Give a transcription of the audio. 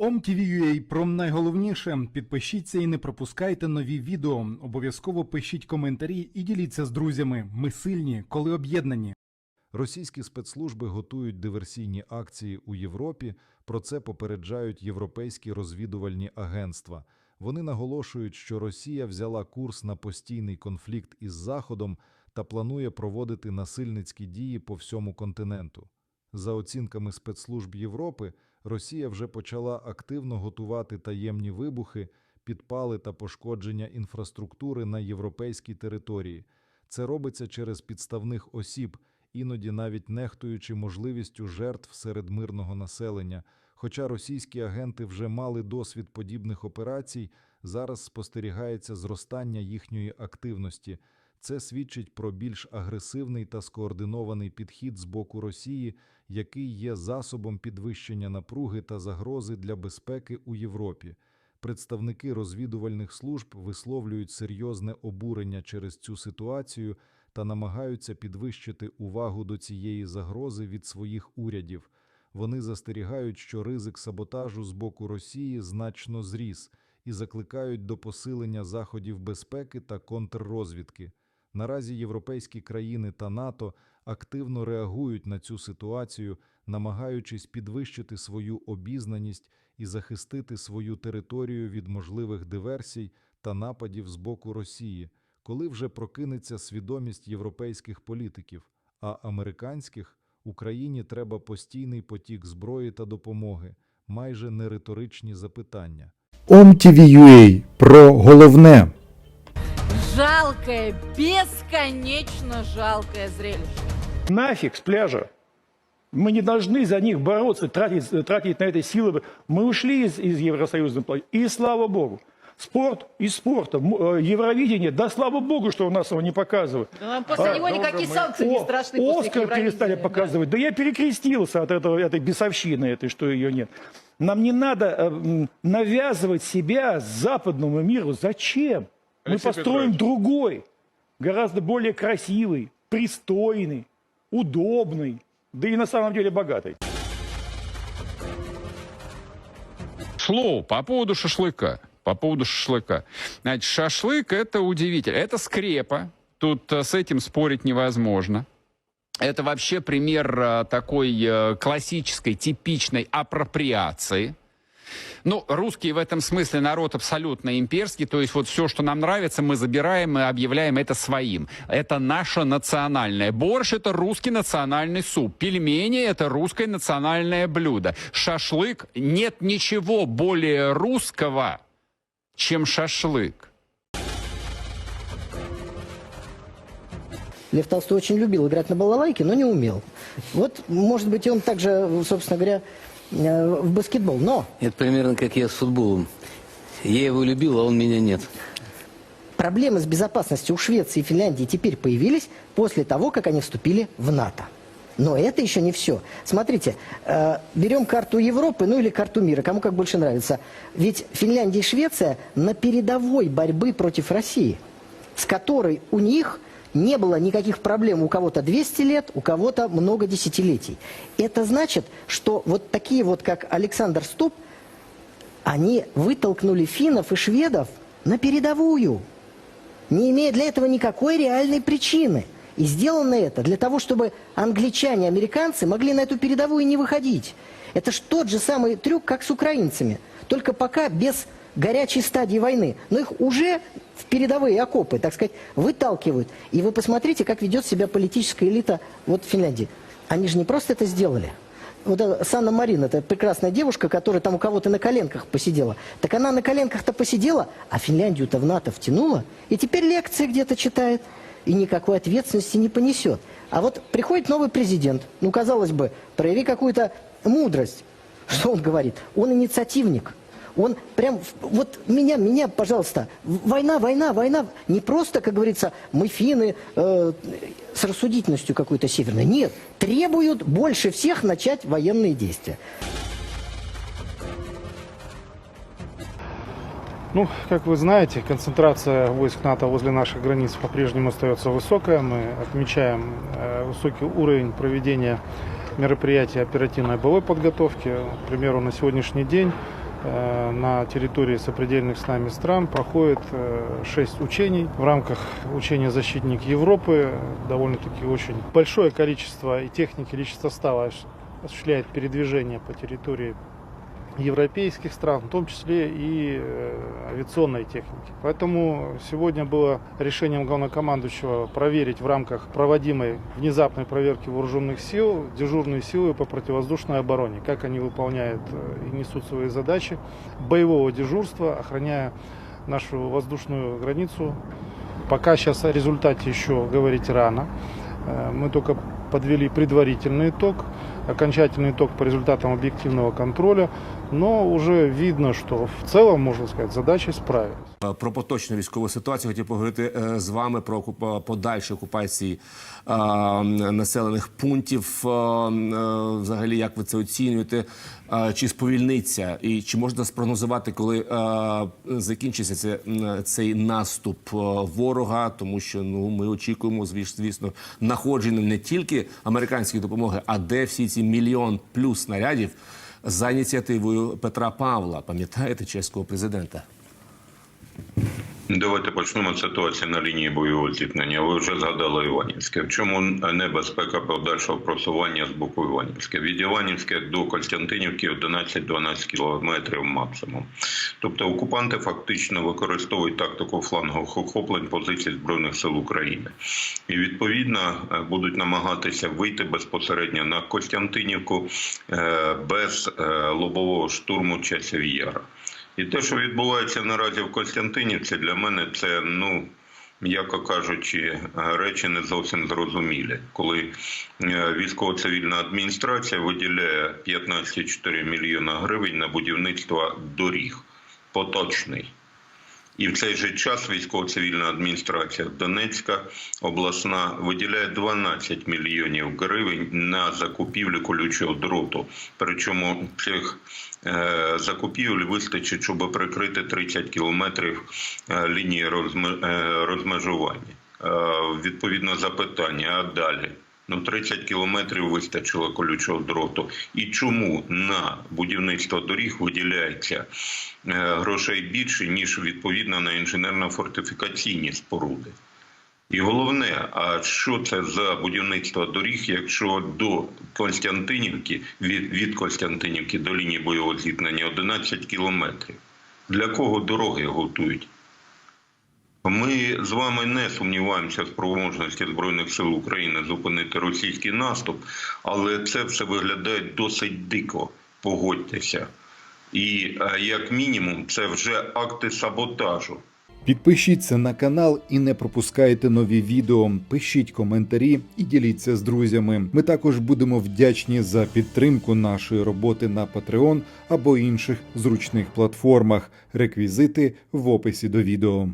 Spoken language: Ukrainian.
OMTV.ua про найголовніше. Підпишіться і не пропускайте нові відео. Обов'язково пишіть коментарі і діліться з друзями. Ми сильні, коли об'єднані. Російські спецслужби готують диверсійні акції у Європі. Про це попереджають європейські розвідувальні агентства. Вони наголошують, що Росія взяла курс на постійний конфлікт із Заходом та планує проводити насильницькі дії по всьому континенту. За оцінками спецслужб Європи, Росія вже почала активно готувати таємні вибухи, підпали та пошкодження інфраструктури на європейській території. Це робиться через підставних осіб, іноді навіть нехтуючи можливістю жертв серед мирного населення. Хоча російські агенти вже мали досвід подібних операцій, зараз спостерігається зростання їхньої активності. Це свідчить про більш агресивний та скоординований підхід з боку Росії, який є засобом підвищення напруги та загрози для безпеки у Європі. Представники розвідувальних служб висловлюють серйозне обурення через цю ситуацію та намагаються підвищити увагу до цієї загрози від своїх урядів. Вони застерігають, що ризик саботажу з боку Росії значно зріс і закликають до посилення заходів безпеки та контррозвідки. Наразі європейські країни та НАТО активно реагують на цю ситуацію, намагаючись підвищити свою обізнаність і захистити свою територію від можливих диверсій та нападів з боку Росії, коли вже прокинеться свідомість європейських політиків, а американських Україні треба постійний потік зброї та допомоги, майже не риторичні запитання. OMTV.ua про головне. Жалкое, бесконечно жалкое зрелище. Нафиг с пляжа. Мы не должны за них бороться, тратить, тратить на это силы. Мы ушли из, из Евросоюза, и слава богу. Спорт и спорта, э, Евровидение, да слава богу, что у нас его не показывают. Да после А, него никакие мы- санкции не О, страшны после Оскар перестали Евровидения, да. показывать. Да. я перекрестился от этого, этой бесовщины, этой, что ее нет. Нам не надо э, навязывать себя западному миру. Зачем? Мы Алексей построим Петрович. другой, гораздо более красивый, пристойный, удобный, да и на самом деле богатый. Слово по поводу шашлыка. По поводу шашлыка. Значит, шашлык это удивительно. Это скрепа. Тут э, с этим спорить невозможно. Это вообще пример э, такой э, классической, типичной апроприации. Ну, русские в этом смысле народ абсолютно имперский, то есть вот все, что нам нравится, мы забираем и объявляем это своим. Это наше национальное. Борщ – это русский национальный суп. Пельмени – это русское национальное блюдо. Шашлык – нет ничего более русского, чем шашлык. Лев Толстой очень любил играть на балалайке, но не умел. Вот, может быть, он также, собственно говоря, в баскетбол. Но Это примерно как я с футболом. Я его любил, а он меня нет. проблемы с безопасностью у Швеции и Финляндии теперь появились после того, как они вступили в НАТО. Но это еще не все. Смотрите, э, берем карту Европы, ну или карту мира, кому как больше нравится. Ведь Финляндия и Швеция на передовой борьбы против России, с которой у них не было никаких проблем. У кого-то 200 лет, у кого-то много десятилетий. Это значит, что вот такие вот, как Александр Ступ, они вытолкнули финнов и шведов на передовую, не имея для этого никакой реальной причины. И сделано это для того, чтобы англичане, американцы могли на эту передовую не выходить. Это ж тот же самый трюк, как с украинцами, только пока без горячей стадии войны. Но их уже в передовые окопы, так сказать, выталкивают. И вы посмотрите, как ведет себя политическая элита вот Финляндии. Они же не просто это сделали. Вот эта Санна Марин, это прекрасная девушка, которая там у кого-то на коленках посидела. Так она на коленках-то посидела, а Финляндию-то в НАТО втянула. И теперь лекции где-то читает. И никакой ответственности не понесет. А вот приходит новый президент. Ну, казалось бы, прояви какую-то мудрость. Что он говорит? Он инициативник. Он прям, вот меня, меня, пожалуйста, война, война, война. Не просто, как говорится, мы финны э, с рассудительностью какой-то северной. Нет, требуют больше всех начать военные действия. Ну, как вы знаете, концентрация войск НАТО возле наших границ по-прежнему остается высокая. Мы отмечаем э, высокий уровень проведения мероприятий оперативной боевой подготовки. К примеру, на сегодняшний день На территории сопредельных с нами стран проходит э, шесть учений. В рамках учения «Защитник Европы» э, довольно-таки очень большое количество и техники, личного состава ос- осуществляет передвижение по территории европейских стран, в том числе и э, авиационной техники. Поэтому сегодня было решением главнокомандующего проверить в рамках проводимой внезапной проверки вооруженных сил дежурные силы по противовоздушной обороне, как они выполняют э, и несут свои задачи боевого дежурства, охраняя нашу воздушную границу. Пока сейчас о результате еще говорить рано. Э, Мы только подвели предварительный итог, окончательный итог по результатам объективного контроля, но уже видно, что в целом, можно сказать, задачи справились. Е, Про поточну військову ситуацію хотів поговорити е, з вами про окуп- подальші окупації е, населених пунктів. Е, е, Взагалі, як ви це оцінюєте? Е, Чи сповільниться і чи можна спрогнозувати, коли е, закінчиться це, м, цей наступ е, ворога? Тому що ну ми очікуємо, звіс- звісно, находження не тільки американської допомоги, а де всі ці мільйон плюс снарядів за ініціативою Петра Павла, пам'ятаєте чеського президента? Давайте почнемо з ситуації на лінії бойового зіткнення. Ви вже згадали Іванівське. В чому небезпека подальшого просування з боку Іванівське? Від Іванівське до Костянтинівки 11-12 кілометрів максимум. Тобто окупанти фактично використовують тактику флангових охоплень позицій збройних сил України, і відповідно е, будуть намагатися вийти безпосередньо на Костянтинівку е, без е, лобового штурму часів Яра. І те, що відбувається наразі в Костянтинівці, для мене це ну. М'яко кажучи, речі не зовсім зрозумілі, коли е, військово-цивільна адміністрація виділяє 15,4 мільйона гривень на будівництво доріг поточний. І в цей же час військово-цивільна адміністрація Донецька обласна виділяє 12 мільйонів гривень на закупівлю колючого дроту. Причому цих е, закупівель вистачить, щоб прикрити 30 кілометрів е, лінії е, розмежування. Відповідно запитання, а далі? Ну, 30 кілометрів вистачило колючого дроту. І чому на будівництво доріг виділяється е, грошей більше, ніж відповідно на інженерно-фортифікаційні споруди? І головне, а що це за будівництво доріг, якщо до Константинівки, від, від Константинівки до лінії бойового зіткнення 11 кілометрів? Для кого дороги готують? Ми з вами не сумніваємося в спроможності Збройних сил України зупинити російський наступ, але це все виглядає досить дико, погодьтеся. І е, як мінімум, це вже акти саботажу. Підпишіться на канал і не пропускайте нові відео. Пишіть коментарі і діліться з друзями. Ми також будемо вдячні за підтримку нашої роботи на Patreon або інших зручних платформах. Реквізити в описі до відео.